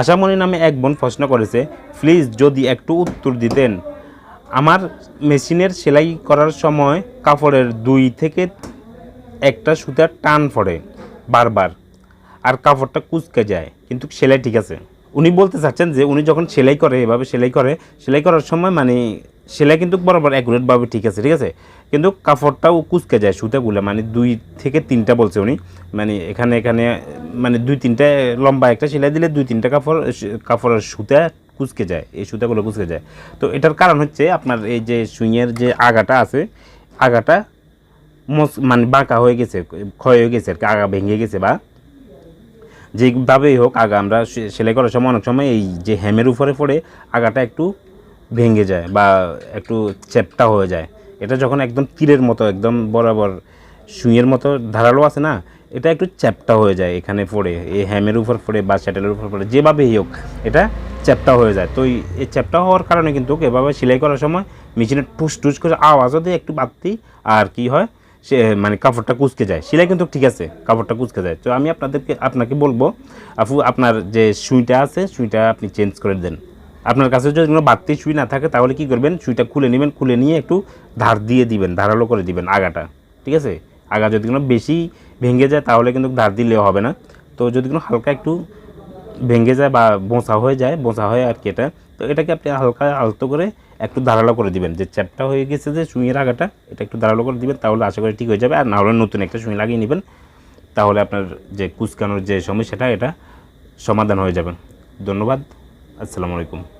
আশামণি নামে এক বোন প্রশ্ন করেছে, প্লিজ যদি একটু উত্তর দিতেন। আমার মেশিনের সেলাই করার সময় কাপড়ের দুই থেকে একটা সুতার টান পড়ে বারবার আর কাপড়টা কুচকে যায়, কিন্তু সেলাই ঠিক আছে। উনি বলতে চাচ্ছেন যে উনি যখন সেলাই করে, এভাবে সেলাই করে, সেলাই করার সময় মানে সেলাই কিন্তু বরাবর অ্যাকুরেটভাবে ঠিক আছে ঠিক আছে? কিন্তু কাপড়টাও কুচকে যায় সুতাগুলো মানে দুই থেকে তিনটা বলছে উনি মানে এখানে এখানে মানে দুই তিনটা লম্বা একটা সেলাই দিলে দুই তিনটা কাপড়, কাপড়ের সুতা কুচকে যায়, এই সুতাগুলো কুচকে যায়। তো এটার কারণ হচ্ছে আপনার এই যে সুইংয়ের যে আগাটা আছে, আগাটা মস- মানে বাঁকা হয়ে গেছে, ক্ষয় হয়ে গেছে আর কি, আগা ভেঙে গেছে বা যেভাবেই হোক আগা আমরা সেলাই করার সময় অনেক সময় এই যে হ্যামের উপরে পড়ে আগাটা একটু ভেঙে যায় বা একটু চ্যাপটা হয়ে যায়। এটা যখন একদম তীরের মতো, একদম বরাবর সুইয়ের মতো ধারালো আছে না, এটা একটু চ্যাপটা হয়ে যায় এখানে পড়ে, এই হ্যামের উপর পড়ে বা স্যাটেলের উপর পড়ে যেভাবেই হোক, এটা চ্যাপটা হয়ে যায়। তো এই- চ্যাপটা হওয়ার কারণে কিন্তু এভাবে সেলাই করার সময় মেশিনে টুস টুস করে আওয়াজও দেয়, একটু বাড়তি, আর কি হয়, সে মানে কাপড়টা কুচকে যায়। সেলাই কিন্তু ঠিক আছে, কাপড়টা কুচকে যায়। তো আমি আপনাদেরকে, আপনাকে বলব, আপু, আপনার যে সুইটা আছে, সুইটা আপনি চেঞ্জ করে দেন। আপনার কাছে যদি কোনো বাড়তি সুই না থাকে, তাহলে কি করবেন? সুইটা খুলে নেবেন, খুলে নিয়ে একটু ধার দিয়ে দিবেন, ধারালো করে দিবেন আগাটা। ঠিক আছে? আগা যদি কোনো বেশি ভেঙে যায়, তাহলে কিন্তু ধার দিলেও হবে না। তো যদি কোনো হালকা একটু ভেঙে যায় বা বোঁচা হয়ে যায় বোঁচা হয় আর কি এটা, তো এটাকে আপনি হালকা আলতো করে একটু ধারালো করে দিবেন। যে চ্যাপটা হয়ে গেছে যে সুইয়ের আগাটা, এটা একটু ধারালো করে দিবেন, তাহলে আশা করি ঠিক হয়ে যাবে। আর না হলে নতুন একটা সুই লাগিয়ে নেবেন, তাহলে আপনার যে কুচকানোর যে সমস্যাটা এটা সমাধান হয়ে যাবে। ধন্যবাদ, আসসালামু আলাইকুম।